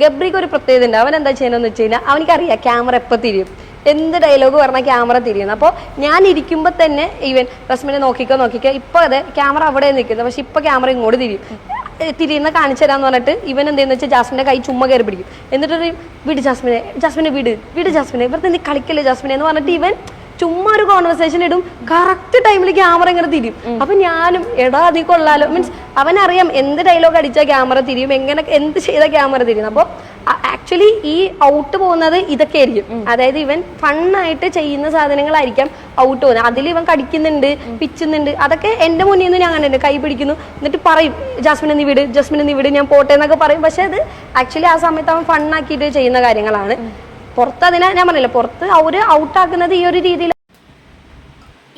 ഗബ്രിക്ക് ഒരു പ്രത്യേകത ഉണ്ട്. അവൻ എന്താ ചെയ്യണമെന്ന് വെച്ച് കഴിഞ്ഞാൽ അവനിക്കറിയാം ക്യാമറ എപ്പോൾ തിരിയും. എന്ത് ഡയലോഗ് പറഞ്ഞാൽ ക്യാമറ തിരിയുന്നു അപ്പോൾ ഞാൻ ഇരിക്കുമ്പോൾ തന്നെ ഈവൻ റസ്മിനെ നോക്കിക്കോ നോക്കിക്കോ ഇപ്പോൾ അതെ ക്യാമറ അവിടെ നിൽക്കുന്നത് പക്ഷെ ഇപ്പോൾ ക്യാമറ ഇങ്ങോട്ട് തിരിയും. തിരിയുന്ന കാണിച്ചു തരാന്ന് പറഞ്ഞിട്ട് ഇവൻ എന്തെന്ന് വെച്ചാൽ ജാസ്മിന്റെ കൈ ചുമ്മാ കയറി പിടിക്കും. എന്നിട്ട് വിട് ജാസ്മിനെ ജാസ്മിനെ വിട് വിട് ജാസ്മിനെ. ഇവർ നീ കളിക്കല്ലേ ജാസ്മിനെ? എന്ന് പറഞ്ഞിട്ട് ഇവൻ ചുമ്മാ ഒരു കോൺവെർസേഷൻ ഇടും. കറക്റ്റ് ടൈമിൽ ക്യാമറ ഇങ്ങനെ തിരിയും. അപ്പൊ ഞാനും എടാ നീ കൊള്ളാലോ. മീൻസ് അവനറിയാം എന്ത് ഡയലോഗ് അടിച്ചാൽ ക്യാമറ തിരിയും എങ്ങനെ എന്ത് ചെയ്ത ക്യാമറ തിരിയും അപ്പോൾ ആക്ച്വലി ഈ ഔട്ട് പോകുന്നത് ഇതൊക്കെ ആയിരിക്കും. അതായത് ഇവൻ ഫണ്ണായിട്ട് ചെയ്യുന്ന സാധനങ്ങളായിരിക്കാം ഔട്ട് പോകുന്നത്. അതിൽ ഇവൻ കടിക്കുന്നുണ്ട് പിച്ചുന്നുണ്ട്. അതൊക്കെ എന്റെ മുന്നിൽ നിന്ന് ഞാൻ കണ്ടിട്ടുണ്ട് കൈ പിടിക്കുന്നു. എന്നിട്ട് പറയും ജാസ്മിനെ നീ വിട് ജാസ്മിനെ നീ വിട് ഞാൻ പോട്ടെ എന്നൊക്കെ പറയും. പക്ഷെ അത് ആക്ച്വലി ആ സമയത്ത് അവൻ ഫണ്ണാക്കിയിട്ട് ചെയ്യുന്ന കാര്യങ്ങളാണ്. പുറത്ത് അതിനെ ഞാൻ പറഞ്ഞില്ല പുറത്ത് അവർ ഔട്ടാക്കുന്നത് ഈ ഒരു രീതിയിൽ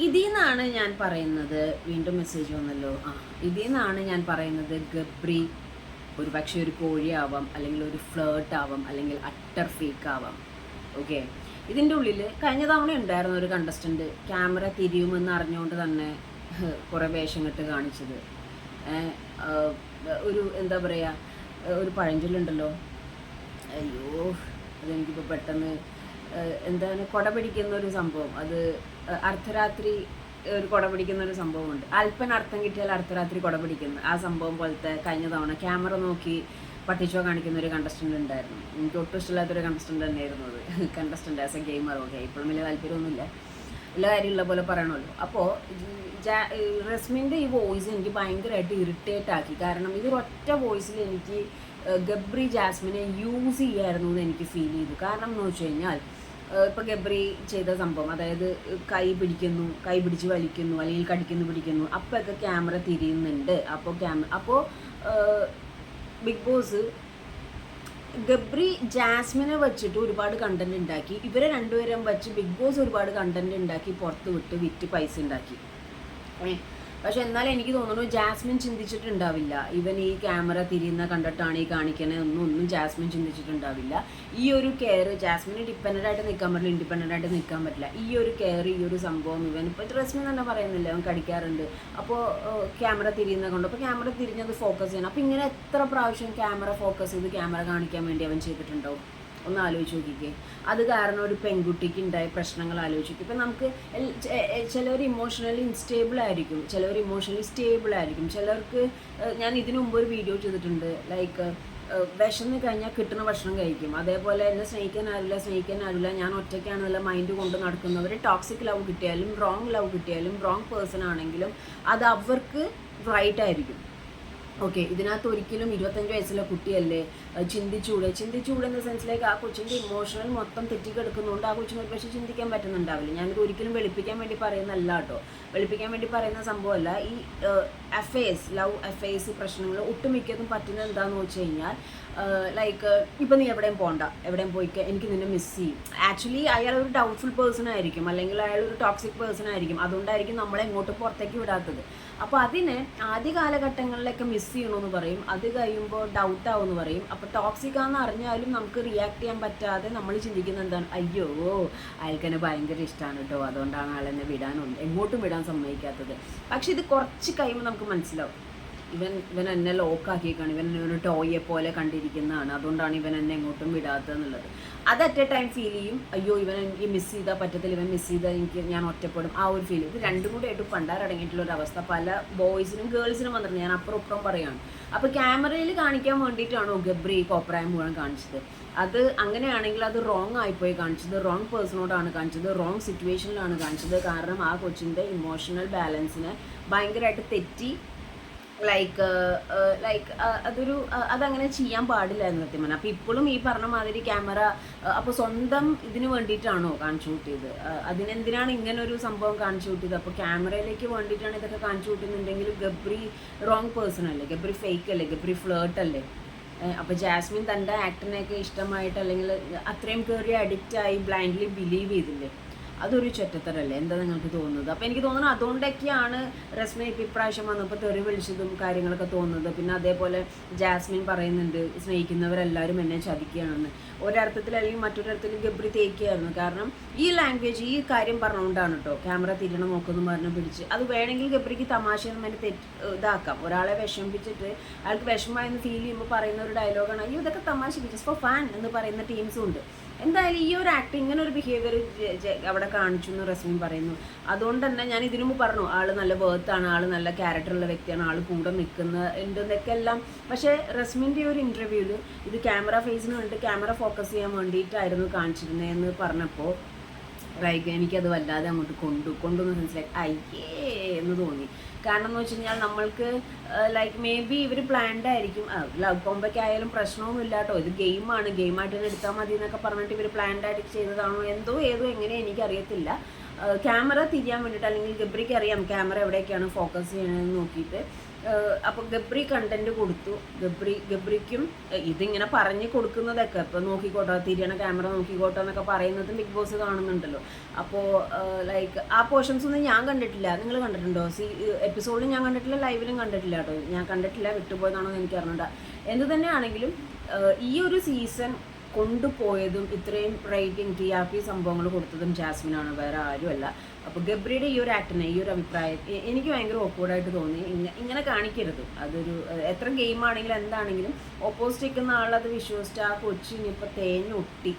ഇതിൽ നിന്നാണ് ഞാൻ പറയുന്നത് വീണ്ടും മെസ്സേജ് വന്നല്ലോ. ആ ഇതിൽ നിന്നാണ് ഞാൻ പറയുന്നത് ഗബ്രി ഒരു പക്ഷേ ഒരു കോഴിയാവാം അല്ലെങ്കിൽ ഒരു ഫ്ലേർട്ട് ആവാം അല്ലെങ്കിൽ അട്ടർ ഫേക്ക് ആവാം. ഓക്കെ ഇതിന്റെ ഉള്ളിൽ കഴിഞ്ഞ തവണ ഉണ്ടായിരുന്ന ഒരു കണ്ടസ്റ്റന്റ് ക്യാമറ തിരിയുമെന്ന് അറിഞ്ഞുകൊണ്ട് തന്നെ കുറേ വേഷം കെട്ട് കാണിച്ചത്. ഒരു എന്താ പറയുക ഒരു പഴഞ്ചൊല്ലുണ്ടല്ലോ. അയ്യോ അതെനിക്കിപ്പോൾ പെട്ടെന്ന് എന്താണ് കൊട പിടിക്കുന്ന ഒരു സംഭവം. അത് അർദ്ധരാത്രി ഒരു കൊട പിടിക്കുന്ന ഒരു സംഭവമുണ്ട്. അല്പൻ അർത്ഥം കിട്ടിയാൽ അർദ്ധരാത്രി കൊട പിടിക്കുന്നു ആ സംഭവം പോലത്തെ കഴിഞ്ഞ തവണ ക്യാമറ നോക്കി പട്ടിച്ചോ കാണിക്കുന്ന ഒരു കണ്ടസ്റ്റന്റ് ഉണ്ടായിരുന്നു. എനിക്ക് ഒട്ടും ഇഷ്ടമില്ലാത്തൊരു കണ്ടസ്റ്റന്റ് തന്നെയായിരുന്നു അത്. Contestant as a gamer okay ഇപ്പോഴും വലിയ താല്പര്യമൊന്നുമില്ല. എല്ലാ കാര്യമുള്ള പോലെ പറയണമല്ലോ. അപ്പോൾ റസ്മിന്റെ ഈ വോയിസ് എനിക്ക് ഭയങ്കരമായിട്ട് ഇറിറ്റേറ്റ് ആക്കി. കാരണം ഇതൊരൊറ്റ വോയിസിൽ എനിക്ക് ഗബ്രി ജാസ്മിനെ യൂസ് ചെയ്യായിരുന്നു എന്ന് എനിക്ക് ഫീൽ ചെയ്തു. കാരണം എന്ന് വെച്ച് കഴിഞ്ഞാൽ ഇപ്പോൾ ഗബ്രി ചെയ്ത സംഭവം അതായത് കൈ പിടിക്കുന്നു കൈ പിടിച്ച് വലിക്കുന്നു അല്ലെങ്കിൽ കടിക്കുന്നു പിടിക്കുന്നു അപ്പോഴൊക്കെ ക്യാമറ തിരിയുന്നുണ്ട്. അപ്പോൾ ക്യാമറ അപ്പോൾ ബിഗ് ബോസ് ഗബ്രി ജാസ്മിനെ വെച്ചിട്ട് ഒരുപാട് കണ്ടന്റ് ഉണ്ടാക്കി. ഇവരെ രണ്ടുപേരും വെച്ച് ബിഗ് ബോസ് ഒരുപാട് കണ്ടന്റ് ഉണ്ടാക്കി പുറത്ത് വിട്ട് വിറ്റ് പൈസ ഉണ്ടാക്കി. പക്ഷെ എന്നാലും എനിക്ക് തോന്നുന്നു ജാസ്മിൻ ചിന്തിച്ചിട്ടുണ്ടാവില്ല. ഇവൻ ഈ ക്യാമറ തിരിയുന്ന കണ്ടിട്ടാണ് ഈ കാണിക്കണേ ഒന്നും ഒന്നും ജാസ്മിൻ ചിന്തിച്ചിട്ടുണ്ടാവില്ല. ഈ ഒരു കെയർ ജാസ്മിന് ഡിപ്പെൻഡന്റ് ആയിട്ട് നിൽക്കാൻ പറ്റില്ല ഇൻഡിപെൻഡന്റ് ആയിട്ട് നിൽക്കാൻ പറ്റില്ല. ഈ ഒരു കെയർ ഈ ഒരു സംഭവം ഇവൻ ഇപ്പോൾ ഡ്രസ്മിൻ തന്നെ പറയുന്നില്ല അവൻ കടിക്കാറുണ്ട്. അപ്പോൾ ക്യാമറ തിരിയുന്ന കൊണ്ട്. അപ്പോൾ ക്യാമറ തിരിഞ്ഞത് ഫോക്കസ് ചെയ്യണം. അപ്പോൾ ഇങ്ങനെ എത്ര പ്രാവശ്യം ക്യാമറ ഫോക്കസ് ചെയ്ത് ക്യാമറ കാണിക്കാൻ വേണ്ടി അവൻ ചെയ്തിട്ടുണ്ടാവും? ഒന്ന് ആലോചിച്ച് നോക്കിക്കേ. അത് കാരണം ഒരു പെൺകുട്ടിക്ക് ഉണ്ടായ പ്രശ്നങ്ങൾ ആലോചിക്കും. ഇപ്പം നമുക്ക് ചിലവർ ഇമോഷണലി ഇൻസ്റ്റേബിൾ ആയിരിക്കും. ചിലവർ ഇമോഷണലി സ്റ്റേബിൾ ആയിരിക്കും. ചിലർക്ക് ഞാൻ ഇതിനു മുമ്പ് ഒരു വീഡിയോ ചെയ്തിട്ടുണ്ട്. ലൈക്ക് വിശന്ന് കഴിഞ്ഞാൽ കിട്ടുന്ന ഭക്ഷണം കഴിക്കും. അതേപോലെ എന്നെ സ്നേഹിക്കാൻ ആരില്ല സ്നേഹിക്കാൻ ആരില്ല ഞാൻ ഒറ്റയ്ക്കാണെന്നുള്ള മൈൻഡ് കൊണ്ട് നടക്കുന്നവർ ടോക്സിക് ലവ് കിട്ടിയാലും റോങ് ലവ് കിട്ടിയാലും റോങ് പേഴ്സൺ ആണെങ്കിലും അത് അവർക്ക് റൈറ്റ് ആയിരിക്കും. ഓക്കെ ഇതിനകത്ത് ഒരിക്കലും ഇരുപത്തഞ്ച് വയസ്സുള്ള കുട്ടിയല്ലേ? ചിന്തിച്ചൂടെ ചിന്തിച്ചൂടെ? എന്ന സെൻസിലേക്ക് ആ കൊച്ചിന്റെ ഇമോഷണൽ മൊത്തം തെറ്റിക്കെടുക്കുന്നതുകൊണ്ട് ആ കൊച്ചിന് ഒരു പക്ഷേ ചിന്തിക്കാൻ പറ്റുന്നുണ്ടാവില്ല. ഞാനിത് ഒരിക്കലും വെളുപ്പിക്കാൻ വേണ്ടി പറയുന്നല്ല കേട്ടോ വെളുപ്പിക്കാൻ വേണ്ടി പറയുന്ന സംഭവമല്ല. ഈ അഫയേഴ്സ് ലവ് അഫയേഴ്സ് പ്രശ്നങ്ങൾ ഒട്ടുമിക്കതും പറ്റുന്നത് എന്താണെന്ന് വെച്ച് കഴിഞ്ഞാൽ ലൈക്ക് ഇപ്പം നീ എവിടെയും പോണ്ട എവിടെയും പോയിക്ക എനിക്ക് നിന്നെ മിസ് ചെയ്യും. ആക്ച്വലി അയാൾ ഒരു ഡൗട്ട്ഫുൾ പേഴ്സൺ ആയിരിക്കും അല്ലെങ്കിൽ അയാൾ ഒരു ടോക്സിക് പേഴ്സൺ ആയിരിക്കും. അതുകൊണ്ടായിരിക്കും നമ്മളെ ഇങ്ങോട്ട് പുറത്തേക്ക് വിടാത്തത്. അപ്പോൾ അതിനെ ആദ്യ കാലഘട്ടങ്ങളിലൊക്കെ മിസ് ചെയ്യണമെന്ന് പറയും അത് കഴിയുമ്പോൾ ഡൗട്ട് ആവുമെന്ന് പറയും. അപ്പോൾ ടോക്സിക് ആണെന്ന് അറിഞ്ഞാലും നമുക്ക് റിയാക്ട് ചെയ്യാൻ പറ്റാതെ നമ്മൾ ചിന്തിക്കുന്നത് എന്താണ് അയ്യോ അയാൾക്കെന്നെ ഭയങ്കര ഇഷ്ടമാണ് കേട്ടോ അതുകൊണ്ടാണ് അയാളെന്നെ വിടാനും എങ്ങോട്ടും വിടാൻ സമ്മതിക്കാത്തത്. പക്ഷേ ഇത് കുറച്ച് കഴിയുമ്പോൾ നമുക്ക് മനസ്സിലാവും. ഇവൻ ഇവൻ എന്നെ ലോക്കാക്കിയേക്കാണ് ഇവൻ എന്നെ ഒരു ടോയെ പോലെ കണ്ടിരിക്കുന്നതാണ്. അതുകൊണ്ടാണ് ഇവൻ എന്നെ എങ്ങോട്ടും വിടാത്തതെന്നുള്ളത് അത് അറ്റ് എ ടൈം ഫീൽ ചെയ്യും. അയ്യോ ഇവൻ എനിക്ക് മിസ് ചെയ്താൽ പറ്റത്തില്ല. ഇവൻ മിസ് ചെയ്താൽ എനിക്ക് ഞാൻ ഒറ്റപ്പെടും. ആ ഒരു ഫീൽ ഇത് രണ്ടും കൂടെ ആയിട്ട് പണ്ടാരടങ്ങിയിട്ടുള്ള ഒരു അവസ്ഥ. പല ബോയ്സിനും ഗേൾസിനും വന്നിട്ടുണ്ട്. ഞാൻ അപ്പുറം ഇപ്പുറം പറയുകയാണ് അപ്പോൾ ക്യാമറയിൽ കാണിക്കാൻ വേണ്ടിയിട്ടാണോ ഗബ്രി കോപ്രായം മുഴുവൻ കാണിച്ചത്. അത് അങ്ങനെയാണെങ്കിൽ അത് റോങ് ആയിപ്പോയി കാണിച്ചത്. റോങ് പേഴ്സണോടാണ് കാണിച്ചത്. റോങ് സിറ്റുവേഷനിലാണ് കാണിച്ചത്. കാരണം ആ കൊച്ചിന്റെ ഇമോഷണൽ ബാലൻസിനെ ഭയങ്കരമായിട്ട് തെറ്റി ലൈക്ക് ലൈക്ക് അതൊരു അതങ്ങനെ ചെയ്യാൻ പാടില്ലായിരുന്നു സത്യം പറഞ്ഞാൽ അപ്പോൾ ഇപ്പോഴും ഈ പറഞ്ഞ മാതിരി ക്യാമറ അപ്പോൾ സ്വന്തം ഇതിന് വേണ്ടിയിട്ടാണോ കാണിച്ചു കൂട്ടിയത്? അതിനെന്തിനാണ് ഇങ്ങനെ ഒരു സംഭവം കാണിച്ചു കൂട്ടിയത്? അപ്പോൾ ക്യാമറയിലേക്ക് വേണ്ടിയിട്ടാണ് ഇതൊക്കെ കാണിച്ചു കൂട്ടുന്നുണ്ടെങ്കിൽ ഗബ്രി റോങ് പേഴ്സൺ അല്ലേ? ഗബ്രി ഫേക്ക് അല്ലേ? ഗബ്രി ഫ്ലേർട്ട് അല്ലേ? അപ്പോൾ ജാസ്മിൻ തന്റെ ആക്ടറിനെയൊക്കെ ഇഷ്ടമായിട്ട് അല്ലെങ്കിൽ അത്രയും കയറി അഡിക്റ്റായി ബ്ലൈൻഡ്ലി ബിലീവ് ചെയ്തില്ലേ? അതൊരു ചെറ്റത്തരല്ലേ? എന്താ നിങ്ങൾക്ക് തോന്നുന്നത്? അപ്പോൾ എനിക്ക് തോന്നുന്നു അതുകൊണ്ടൊക്കെയാണ് രസ്മയ്ക്ക് ഇപ്പം ഇപ്രാവശ്യം വന്നപ്പോൾ തെറി വിളിച്ചതും കാര്യങ്ങളൊക്കെ തോന്നുന്നത്. പിന്നെ അതേപോലെ ജാസ്മിൻ പറയുന്നുണ്ട് സ്നേഹിക്കുന്നവരെല്ലാവരും എന്നെ ചതിക്കുകയാണെന്ന്. ഒരർത്ഥത്തിൽ അല്ലെങ്കിൽ മറ്റൊരർത്ഥത്തിൽ ഗബ്രി തേക്കുകയായിരുന്നു. കാരണം ഈ ലാംഗ്വേജ് ഈ കാര്യം പറഞ്ഞുകൊണ്ടാണ് കേട്ടോ ക്യാമറ തിരിയണം നോക്കുന്നു പറഞ്ഞ് പിടിച്ച്. അത് വേണമെങ്കിൽ ഗബ്രിക്ക് തമാശ എന്നെ തെറ്റ് ഇതാക്കാം. ഒരാളെ വിഷമിപ്പിച്ചിട്ട് അയാൾക്ക് വിഷമമായെന്ന് ഫീൽ ചെയ്യുമ്പോൾ പറയുന്ന ഒരു ഡയലോഗാണ് അയ്യോ ഇതൊക്കെ തമാശ ജസ്റ്റ് ഫോർ ഫാൻ എന്ന് പറയുന്ന ടീംസും ഉണ്ട്. എന്തായാലും ഈ ഒരു ആക്ട് ഇങ്ങനെ ഒരു ബിഹേവിയർ അവിടെ കാണിച്ചു എന്ന് റസ്മിൻ പറയുന്നു. അതുകൊണ്ട് തന്നെ ഞാൻ ഇതിനു മുമ്പ് പറഞ്ഞു ആൾ നല്ല വേർത്താണ് ആൾ നല്ല ക്യാരക്ടറുള്ള വ്യക്തിയാണ് ആൾ കൂടെ നിൽക്കുന്ന ഉണ്ടെന്നൊക്കെ എല്ലാം പക്ഷേ റസ്മിന്റെ ഒരു ഇന്റർവ്യൂവിൽ ഇത് ക്യാമറ ഫേസിന് വേണ്ടി ക്യാമറ ഫോക്കസ് ചെയ്യാൻ വേണ്ടിയിട്ടായിരുന്നു കാണിച്ചിരുന്നതെന്ന് പറഞ്ഞപ്പോൾ ലൈക്ക് എനിക്കത് വല്ലാതെ അങ്ങോട്ട് കൊണ്ടു കൊണ്ടുവന്ന് ലൈക്ക് അയ്യേ എന്ന് തോന്നി. കാരണം എന്ന് വെച്ച് കഴിഞ്ഞാൽ നമ്മൾക്ക് ലൈക്ക് മേ ബി ഇവർ പ്ലാൻഡ് ആയിരിക്കും. ലവ് കോമ്പൊക്കെ ആയാലും പ്രശ്നമൊന്നും ഇല്ല കേട്ടോ ഇത് ഗെയിമാണ് ഗെയിമായിട്ട് തന്നെ എടുത്താൽ മതി എന്നൊക്കെ പറഞ്ഞിട്ട് ഇവർ പ്ലാൻഡ് ആയിട്ട് ചെയ്തതാണോ എന്തോ ഏതോ എങ്ങനെ എനിക്കറിയത്തില്ല. ക്യാമറ തിരിയാൻ വേണ്ടിയിട്ട് അല്ലെങ്കിൽ ഗബ്രിക്ക് അറിയാം ക്യാമറ എവിടെയൊക്കെയാണ് ഫോക്കസ് ചെയ്യണമെന്ന് നോക്കിയിട്ട്. അപ്പോൾ ഗബ്രി കണ്ടന്റ് കൊടുത്തു. ഗബ്രി ഗബ്രിക്കും ഇതിങ്ങനെ പറഞ്ഞു കൊടുക്കുന്നതൊക്കെ. ഇപ്പോൾ നോക്കിക്കോട്ടോ തിരിയണ ക്യാമറ നോക്കിക്കോട്ടോ എന്നൊക്കെ പറയുന്നത് ബിഗ് ബോസ് കാണുന്നുണ്ടല്ലോ. അപ്പോൾ ലൈക്ക് ആ പോർഷൻസ് ഒന്നും ഞാൻ കണ്ടിട്ടില്ല. നിങ്ങൾ കണ്ടിട്ടുണ്ടോ? സി എപ്പിസോഡും ഞാൻ കണ്ടിട്ടില്ല ലൈവിലും കണ്ടിട്ടില്ല കേട്ടോ. ഞാൻ കണ്ടിട്ടില്ല വിട്ടുപോയതാണോ എന്ന് എനിക്ക് അറിഞ്ഞൂടാ. എന്ത് തന്നെയാണെങ്കിലും ഈ ഒരു സീസൺ കൊണ്ടുപോയതും ഇത്രയും റേറ്റിംഗ് ടി ആർ പി സംഭവങ്ങൾ കൊടുത്തതും ജാസ്മിനാണ് വേറെ ആരുമല്ല. അപ്പോൾ ഗബ്രിയുടെ ഈ ഒരു ആക്ടിനെ ഈ ഒരു അഭിപ്രായം എനിക്ക് ഭയങ്കര ഓപ്പോർഡായിട്ട് തോന്നി. ഇങ്ങനെ കാണിക്കരുത്. അതൊരു എത്ര ഗെയിം ആണെങ്കിലും എന്താണെങ്കിലും ഓപ്പോസിറ്റ് നിൽക്കുന്ന ആളത് വിശ്വസിച്ച് ആ കൊച്ചിനിപ്പോൾ തേഞ്ഞൊട്ടി.